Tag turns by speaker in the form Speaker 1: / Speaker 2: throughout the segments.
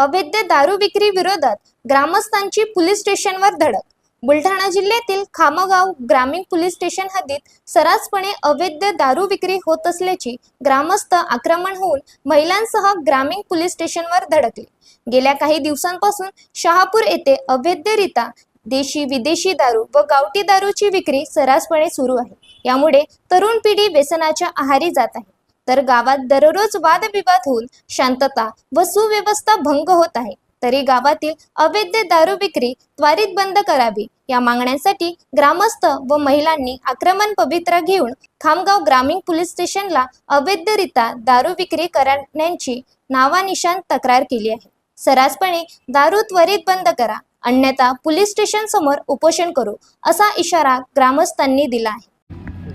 Speaker 1: अवैध दारू विक्री विरोधात ग्रामस्थांची पोलीस स्टेशनवर धडक. बुलढाणा जिल्ह्यातील खामगाव ग्रामीण पोलीस स्टेशन हद्दीत सर्रासपणे अवैध दारू विक्री होत असल्याची ग्रामस्थ आक्रमण होऊन महिलांसह ग्रामीण पोलीस स्टेशनवर धडकले. गेल्या काही दिवसांपासून शहापूर येथे अवैधरित्या देशी विदेशी दारू व गावठी दारूची विक्री सर्रासपणे सुरू आहे. यामुळे तरुण पिढी व्यसनाच्या आहारी जात आहे. तर गावात दररोज वादविवाद होऊन शांतता व सुव्यवस्था भंग होत आहे. तरी गावातील अवैध दारू विक्री त्वरित बंद करावी. या मागण्यांसाठी ग्रामस्थ व महिलांनी आक्रमण पवित्रा घेऊन खामगाव ग्रामीण पोलीस स्टेशनला अवैधरित्या दारू विक्री करण्याची नावानिशान तक्रार केली आहे. सर्रासपणे दारू त्वरित बंद करा अन्यथा पोलीस स्टेशन समोर उपोषण करू असा इशारा ग्रामस्थांनी दिला आहे.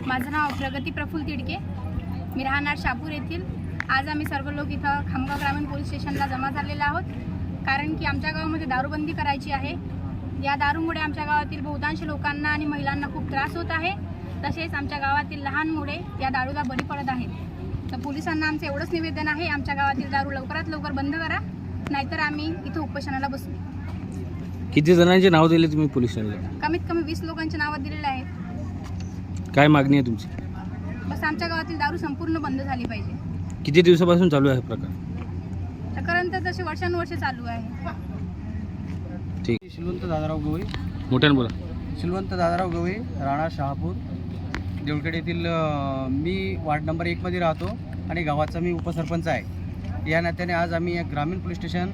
Speaker 2: माझं नाव प्रगती प्रफुल्ल तिडके. मी राहणार शापूर येथील. आज आम्ही सर्व लोक इथं खामगाव ग्रामीण पोलीस स्टेशनला जमा झालेलो आहोत. कारण की आमच्या गावामध्ये दारूबंदी करायची आहे. या दारूमुळे आमच्या गावातील बहुतांश लोकांना आणि महिलांना खूप त्रास होत आहे. तसेच आमच्या गावातील लहान मुले या दारूला बळी पडत आहेत. तर पोलिसांना आमचं एवढंच निवेदन आहे आमच्या गावातील दारू लवकरात लवकर बंद करा. नाहीतर आम्ही इथं उपोषणाला बसू.
Speaker 3: किती जणांचे नाव दिले तुम्ही पोलीस स्टेशनला
Speaker 2: कमीत कमी वीस लोकांची नावं दिलेली आहेत.
Speaker 3: काय मागणी आहे तुमची?
Speaker 2: बस आमच्या गावातील दारू संपूर्ण बंद झाली पाहिजे.
Speaker 3: किती दिवसापासून चालू आहे हा प्रकार?
Speaker 2: प्रकरण तर तसे वर्षानुवर्ष चालू आहे.
Speaker 3: ठीक.
Speaker 4: शिलवंत दादाराव गवई
Speaker 3: मोठ्यानं बोला.
Speaker 4: शिलवंत दादाराव गवई राणा शहापूर देवळकडे येथील अ, मी वार्ड नंबर एकमध्ये राहतो आणि गावाचा मी उपसरपंच आहे. या नात्याने आज आम्ही या ग्रामीण पोलीस स्टेशन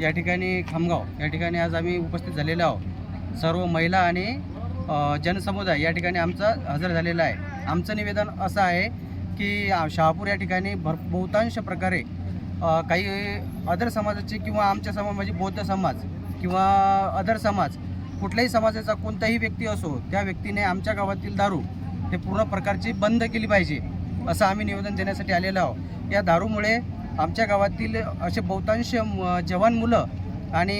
Speaker 4: या ठिकाणी खामगाव या ठिकाणी आज आम्ही उपस्थित झालेलो आहोत. सर्व महिला आणि अ, जनसमुदाय या ठिकाणी आमचा हजर झालेला आहे. आमचं निवेदन असं आहे की शहापूर या ठिकाणी भर बहुतांश प्रकारे काही अदर समाजाचे किंवा आमच्या समाज म्हणजे बौद्ध समाज किंवा अदर समाज कुठल्याही समाजाचा कोणताही व्यक्ती असो त्या व्यक्तीने आमच्या गावातील दारू हे पूर्ण प्रकारची बंद केली पाहिजे असं आम्ही निवेदन देण्यासाठी आलेलो आहोत. या दारूमुळे आमच्या गावातील असे बहुतांश जवान मुलं आणि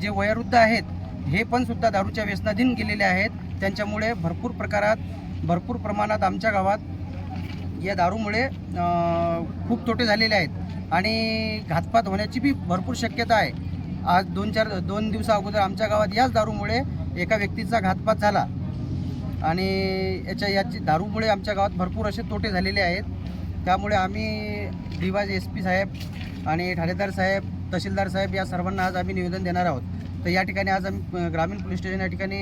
Speaker 4: जे वयोवृद्ध आहेत हे पण सुद्धा दारूच्या व्यसनाधीन गेलेले आहेत. त्यांच्यामुळे भरपूर प्रकारात भरपूर प्रमाणात आमच्या गावात या दारूमुळे खूप तोटे झालेले आहेत. आणि घातपात होण्याची बी भरपूर शक्यता आहे. आज दोन चार दोन दिवसा अगोदर आमच्या गावात याच दारूमुळे एका व्यक्तीचा घातपात झाला. आणि याच्या याची दारूमुळे आमच्या गावात भरपूर असे तोटे झालेले आहेत. त्यामुळे आम्ही दिवाज एस पी साहेब आणि ठाणेदार साहेब तहसीलदार साहेब या सर्वांना आज आम्ही निवेदन देणार आहोत. तर या ठिकाणी आज आम्ही ग्रामीण पोलीस स्टेशन या ठिकाणी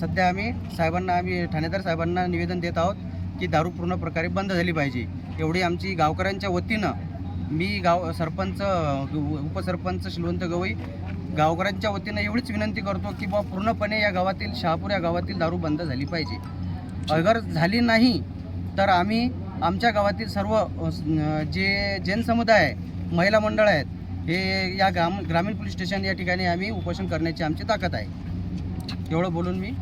Speaker 4: सध्या आम्ही साहेबांना आम्ही ठाणेदार साहेबांना निवेदन देत आहोत की दारू पूर्ण प्रकारे बंद झाली पाहिजे. एवढी आमची गावकऱ्यांच्या वतीनं मी गाव सरपंच उपसरपंच शिलवंत गवई गावकऱ्यांच्या वतीनं एवढीच विनंती करतो की बा पूर्णपणे या गावातील शहापूर या गावातील दारू बंद झाली पाहिजे. अगर झाली नाही तर आम्ही आमच्या गावातील सर्व जे जैन समुदाय आहे महिला मंडळ आहेत हे या ग्राम ग्रामीण पोलीस स्टेशन या ठिकाणी आम्ही उपोषण करण्याची आमची ताकद आहे. एवढं बोलून मी